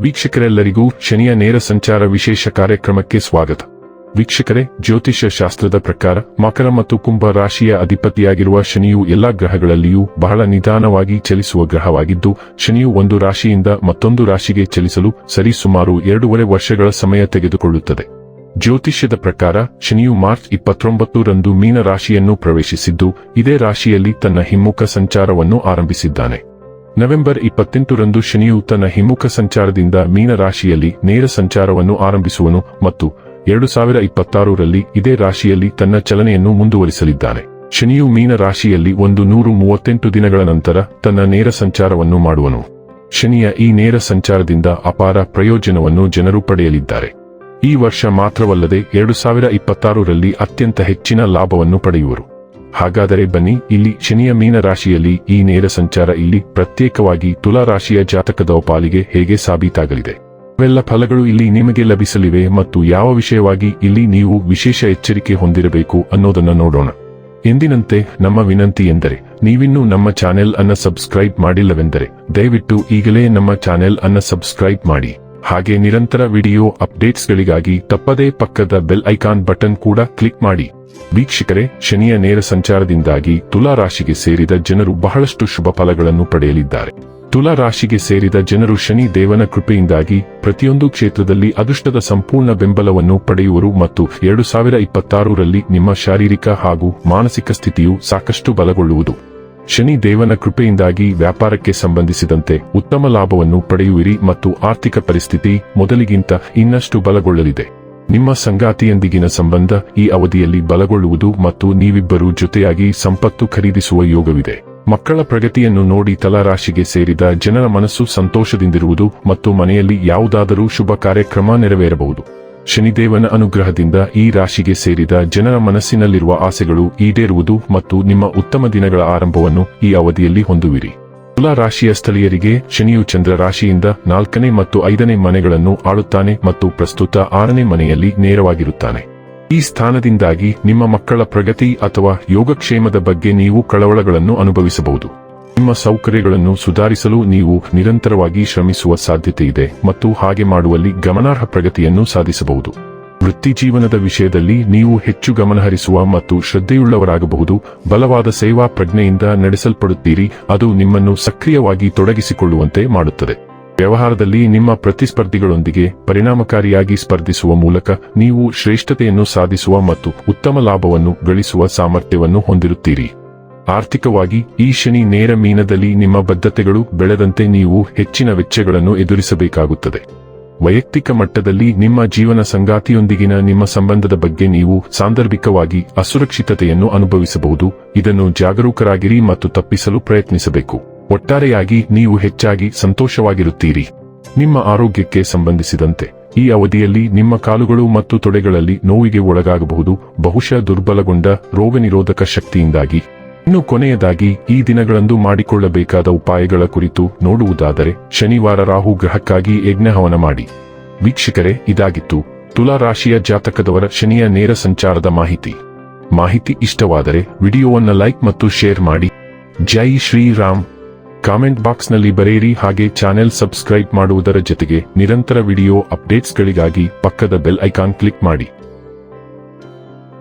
ವೀಕ್ಷಕರೆಲ್ಲರಿಗೂ ಶನಿಯ ನೇರ ಸಂಚಾರ ವಿಶೇಷ ಕಾರ್ಯಕ್ರಮಕ್ಕೆ ಸ್ವಾಗತ. ವೀಕ್ಷಕರೇ, ಜ್ಯೋತಿಷ್ಯ ಶಾಸ್ತ್ರದ ಪ್ರಕಾರ ಮಕರ ಮತ್ತು ಕುಂಭ ರಾಶಿಯ ಅಧಿಪತಿಯಾಗಿರುವ ಶನಿಯು ಎಲ್ಲಾ ಗ್ರಹಗಳಲ್ಲಿಯೂ ಬಹಳ ನಿಧಾನವಾಗಿ ಚಲಿಸುವ ಗ್ರಹವಾಗಿದ್ದು, ಶನಿಯು ಒಂದು ರಾಶಿಯಿಂದ ಮತ್ತೊಂದು ರಾಶಿಗೆ ಚಲಿಸಲು ಸರಿಸುಮಾರು ಎರಡೂವರೆ ವರ್ಷಗಳ ಸಮಯ ತೆಗೆದುಕೊಳ್ಳುತ್ತದೆ. ಜ್ಯೋತಿಷ್ಯದ ಪ್ರಕಾರ ಶನಿಯು ಮಾರ್ಚ್ ಇಪ್ಪತ್ತೊಂಬತ್ತು ರಂದು ಮೀನ ರಾಶಿಯನ್ನು ಪ್ರವೇಶಿಸಿದ್ದು, ಇದೇ ರಾಶಿಯಲ್ಲಿ ತನ್ನ ಹಿಮ್ಮುಖ ಸಂಚಾರವನ್ನು ಆರಂಭಿಸಿದ್ದಾನೆ. ನವೆಂಬರ್ ಇಪ್ಪತ್ತೆಂಟರಂದು ಶನಿಯು ತನ್ನ ಹಿಮ್ಮುಖ ಸಂಚಾರದಿಂದ ಮೀನ ರಾಶಿಯಲ್ಲಿ ನೇರ ಸಂಚಾರವನ್ನು ಆರಂಭಿಸುವನು ಮತ್ತು ಎರಡು ಸಾವಿರ ಇಪ್ಪತ್ತಾರರಲ್ಲಿ ಇದೇ ರಾಶಿಯಲ್ಲಿ ತನ್ನ ಚಲನೆಯನ್ನು ಮುಂದುವರಿಸಲಿದ್ದಾನೆ. ಶನಿಯು ಮೀನ ರಾಶಿಯಲ್ಲಿ ಒಂದು ನೂರು ಮೂವತ್ತೆಂಟು ದಿನಗಳ ನಂತರ ತನ್ನ ನೇರ ಸಂಚಾರವನ್ನು ಮಾಡುವನು. ಶನಿಯ ಈ ನೇರ ಸಂಚಾರದಿಂದ ಅಪಾರ ಪ್ರಯೋಜನವನ್ನು ಜನರು ಪಡೆಯಲಿದ್ದಾರೆ. ಈ ವರ್ಷ ಮಾತ್ರವಲ್ಲದೆ ಎರಡು ಸಾವಿರ ಇಪ್ಪತ್ತಾರರಲ್ಲಿ ಅತ್ಯಂತ ಹೆಚ್ಚಿನ ಲಾಭವನ್ನು ಪಡೆಯುವರು. ಹಾಗಾದರೆ ಬನ್ನಿ, ಇಲ್ಲಿ ಶನಿಯ ಮೀನ ರಾಶಿಯಲ್ಲಿ ಈ ನೇರ ಸಂಚಾರ ಇಲ್ಲಿ ಪ್ರತ್ಯೇಕವಾಗಿ ತುಲಾ ರಾಶಿಯ ಜಾತಕದ ಪಾಲಿಗೆ ಹೇಗೆ ಸಾಬೀತಾಗಲಿದೆ? ಇವೆಲ್ಲ ಫಲಗಳು ಇಲ್ಲಿ ನಿಮಗೆ ಲಭಿಸಲಿವೆ ಮತ್ತು ಯಾವ ವಿಷಯವಾಗಿ ಇಲ್ಲಿ ನೀವು ವಿಶೇಷ ಎಚ್ಚರಿಕೆ ಹೊಂದಿರಬೇಕು ಅನ್ನೋದನ್ನ ನೋಡೋಣ. ಎಂದಿನಂತೆ, ನಮ್ಮ ವಿನಂತಿ ಎಂದರೆ, ನೀವಿನ್ನೂ ನಮ್ಮ ಚಾನೆಲ್ ಅನ್ನ ಸಬ್ಸ್ಕ್ರೈಬ್ ಮಾಡಿಲ್ಲವೆಂದರೆ, ದಯವಿಟ್ಟು ಈಗಲೇ ನಮ್ಮ ಚಾನೆಲ್ ಅನ್ನ ಸಬ್ಸ್ಕ್ರೈಬ್ ಮಾಡಿ. ಹಾಗೆ ನಿರಂತರ ವಿಡಿಯೋ ಅಪ್ಡೇಟ್ಸ್ಗಳಿಗಾಗಿ ತಪ್ಪದೇ ಪಕ್ಕದ ಬೆಲ್ ಐಕಾನ್ ಬಟನ್ ಕೂಡ ಕ್ಲಿಕ್ ಮಾಡಿ. ವೀಕ್ಷಕರೇ, ಶನಿಯ ನೇರ ಸಂಚಾರದಿಂದಾಗಿ ತುಲಾ ರಾಶಿಗೆ ಸೇರಿದ ಜನರು ಬಹಳಷ್ಟು ಶುಭ ಫಲಗಳನ್ನು ಪಡೆಯಲಿದ್ದಾರೆ. ತುಲಾ ರಾಶಿಗೆ ಸೇರಿದ ಜನರು ಶನಿ ದೇವನ ಕೃಪೆಯಿಂದಾಗಿ ಪ್ರತಿಯೊಂದು ಕ್ಷೇತ್ರದಲ್ಲಿ ಅದೃಷ್ಟದ ಸಂಪೂರ್ಣ ಬೆಂಬಲವನ್ನು ಪಡೆಯುವರು ಮತ್ತು ಎರಡು ಸಾವಿರ ಇಪ್ಪತ್ತಾರರಲ್ಲಿ ನಿಮ್ಮ ಶಾರೀರಿಕ ಹಾಗೂ ಮಾನಸಿಕ ಸ್ಥಿತಿಯು ಸಾಕಷ್ಟು ಬಲಗೊಳ್ಳುವುದು. ಶನಿ ದೇವನ ಕೃಪೆಯಿಂದಾಗಿ ವ್ಯಾಪಾರಕ್ಕೆ ಸಂಬಂಧಿಸಿದಂತೆ ಉತ್ತಮ ಲಾಭವನ್ನು ಪಡೆಯುವಿರಿ ಮತ್ತು ಆರ್ಥಿಕ ಪರಿಸ್ಥಿತಿ ಮೊದಲಿಗಿಂತ ಇನ್ನಷ್ಟು ಬಲಗೊಳ್ಳಲಿದೆ. ನಿಮ್ಮ ಸಂಗಾತಿಯೊಂದಿಗಿನ ಸಂಬಂಧ ಈ ಅವಧಿಯಲ್ಲಿ ಬಲಗೊಳ್ಳುವುದು ಮತ್ತು ನೀವಿಬ್ಬರೂ ಜೊತೆಯಾಗಿ ಸಂಪತ್ತು ಖರೀದಿಸುವ ಯೋಗವಿದೆ. ಮಕ್ಕಳ ಪ್ರಗತಿಯನ್ನು ನೋಡಿ ತಲಾರಾಶಿಗೆ ಸೇರಿದ ಜನರ ಮನಸ್ಸು ಸಂತೋಷದಿಂದಿರುವುದು ಮತ್ತು ಮನೆಯಲ್ಲಿ ಯಾವುದಾದರೂ ಶುಭ ಕಾರ್ಯಕ್ರಮ ನೆರವೇರಬಹುದು. ಶನಿದೇವನ ಅನುಗ್ರಹದಿಂದ ಈ ರಾಶಿಗೆ ಸೇರಿದ ಜನರ ಮನಸ್ಸಿನಲ್ಲಿರುವ ಆಸೆಗಳು ಈಡೇರುವುದು ಮತ್ತು ನಿಮ್ಮ ಉತ್ತಮ ದಿನಗಳ ಆರಂಭವನ್ನು ಈ ಅವಧಿಯಲ್ಲಿ ಹೊಂದುವಿರಿ. ತುಲಾ ರಾಶಿಯ ಸ್ಥಳೀಯರಿಗೆ ಶನಿಯು ಚಂದ್ರ ರಾಶಿಯಿಂದ ನಾಲ್ಕನೇ ಮತ್ತು ಐದನೇ ಮನೆಗಳನ್ನು ಆಳುತ್ತಾನೆ ಮತ್ತು ಪ್ರಸ್ತುತ ಆರನೇ ಮನೆಯಲ್ಲಿ ನೇರವಾಗಿರುತ್ತಾನೆ. ಈ ಸ್ಥಾನದಿಂದಾಗಿ ನಿಮ್ಮ ಮಕ್ಕಳ ಪ್ರಗತಿ ಅಥವಾ ಯೋಗಕ್ಷೇಮದ ಬಗ್ಗೆ ನೀವು ಕಳವಳಗಳನ್ನು ಅನುಭವಿಸಬಹುದು. ನಿಮ್ಮ ಸೌಕರ್ಯಗಳನ್ನು ಸುಧಾರಿಸಲು ನೀವು ನಿರಂತರವಾಗಿ ಶ್ರಮಿಸುವ ಸಾಧ್ಯತೆ ಇದೆ ಮತ್ತು ಹಾಗೆ ಮಾಡುವಲ್ಲಿ ಗಮನಾರ್ಹ ಪ್ರಗತಿಯನ್ನು ಸಾಧಿಸಬಹುದು. ವೃತ್ತಿಜೀವನದ ವಿಷಯದಲ್ಲಿ ನೀವು ಹೆಚ್ಚು ಗಮನಹರಿಸುವ ಮತ್ತು ಶ್ರದ್ಧೆಯುಳ್ಳವರಾಗಬಹುದು, ಬಲವಾದ ಸೇವಾ ಪ್ರಜ್ಞೆಯಿಂದ ನಡೆಸಲ್ಪಡುತ್ತೀರಿ, ಅದು ನಿಮ್ಮನ್ನು ಸಕ್ರಿಯವಾಗಿ ತೊಡಗಿಸಿಕೊಳ್ಳುವಂತೆ ಮಾಡುತ್ತದೆ. ವ್ಯವಹಾರದಲ್ಲಿ ನಿಮ್ಮ ಪ್ರತಿಸ್ಪರ್ಧಿಗಳೊಂದಿಗೆ ಪರಿಣಾಮಕಾರಿಯಾಗಿ ಸ್ಪರ್ಧಿಸುವ ಮೂಲಕ ನೀವು ಶ್ರೇಷ್ಠತೆಯನ್ನು ಸಾಧಿಸುವ ಮತ್ತು ಉತ್ತಮ ಲಾಭವನ್ನು ಗಳಿಸುವ ಸಾಮರ್ಥ್ಯವನ್ನು ಹೊಂದಿರುತ್ತೀರಿ. ಆರ್ಥಿಕವಾಗಿ ಈ ಶನಿ ನೇರ ಮೀನದಲ್ಲಿ ನಿಮ್ಮ ಬದ್ಧತೆಗಳು ಬೆಳೆದಂತೆ ನೀವು ಹೆಚ್ಚಿನ ವೆಚ್ಚಗಳನ್ನು ಎದುರಿಸಬೇಕಾಗುತ್ತದೆ. ವೈಯಕ್ತಿಕ ಮಟ್ಟದಲ್ಲಿ ನಿಮ್ಮ ಜೀವನ ಸಂಗಾತಿಯೊಂದಿಗಿನ ನಿಮ್ಮ ಸಂಬಂಧದ ಬಗ್ಗೆ ನೀವು ಸಾಂದರ್ಭಿಕವಾಗಿ ಅಸುರಕ್ಷಿತತೆಯನ್ನು ಅನುಭವಿಸಬಹುದು. ಇದನ್ನು ಜಾಗರೂಕರಾಗಿರಿ ಮತ್ತು ತಪ್ಪಿಸಲು ಪ್ರಯತ್ನಿಸಬೇಕು. ಒಟ್ಟಾರೆಯಾಗಿ ನೀವು ಹೆಚ್ಚಾಗಿ ಸಂತೋಷವಾಗಿರುತ್ತೀರಿ. ನಿಮ್ಮ ಆರೋಗ್ಯಕ್ಕೆ ಸಂಬಂಧಿಸಿದಂತೆ ಈ ಅವಧಿಯಲ್ಲಿ ನಿಮ್ಮ ಕಾಲುಗಳು ಮತ್ತು ತೊಡೆಗಳಲ್ಲಿ ನೋವಿಗೆ ಒಳಗಾಗಬಹುದು. ಬಹುಶಃ ದುರ್ಬಲಗೊಂಡ ರೋಗನಿರೋಧಕ ಶಕ್ತಿಯಿಂದಾಗಿ. ಇನ್ನು ಕೊನೆಯದಾಗಿ ಈ ದಿನಗಳಂದು ಮಾಡಿಕೊಳ್ಳಬೇಕಾದ ಉಪಾಯಗಳ ಕುರಿತು ನೋಡುವುದಾದರೆ ಶನಿವಾರ ರಾಹು ಗ್ರಹಕ್ಕಾಗಿ ಯಜ್ಞಹವನ ಮಾಡಿ. ವೀಕ್ಷಕರೇ, ಇದಾಗಿತ್ತು. ತುಲಾ ರಾಶಿಯ ಜಾತಕದವರ ಶನಿಯ ನೇರ ಸಂಚಾರದ ಮಾಹಿತಿ. ಮಾಹಿತಿ ಇಷ್ಟವಾದರೆ ವಿಡಿಯೋವನ್ನ ಲೈಕ್ ಮತ್ತು ಶೇರ್ ಮಾಡಿ. ಜೈ ಶ್ರೀರಾಮ್. ಕಾಮೆಂಟ್ ಬಾಕ್ಸ್ನಲ್ಲಿ ಬರೆಯಿರಿ ಹಾಗೆ ಚಾನೆಲ್ ಸಬ್ಸ್ಕ್ರೈಬ್ ಮಾಡುವುದರ ಜೊತೆಗೆ ನಿರಂತರ ವಿಡಿಯೋ ಅಪ್ಡೇಟ್ಸ್ಗಳಿಗಾಗಿ ಪಕ್ಕದ ಬೆಲ್ ಐಕಾನ್ ಕ್ಲಿಕ್ ಮಾಡಿ.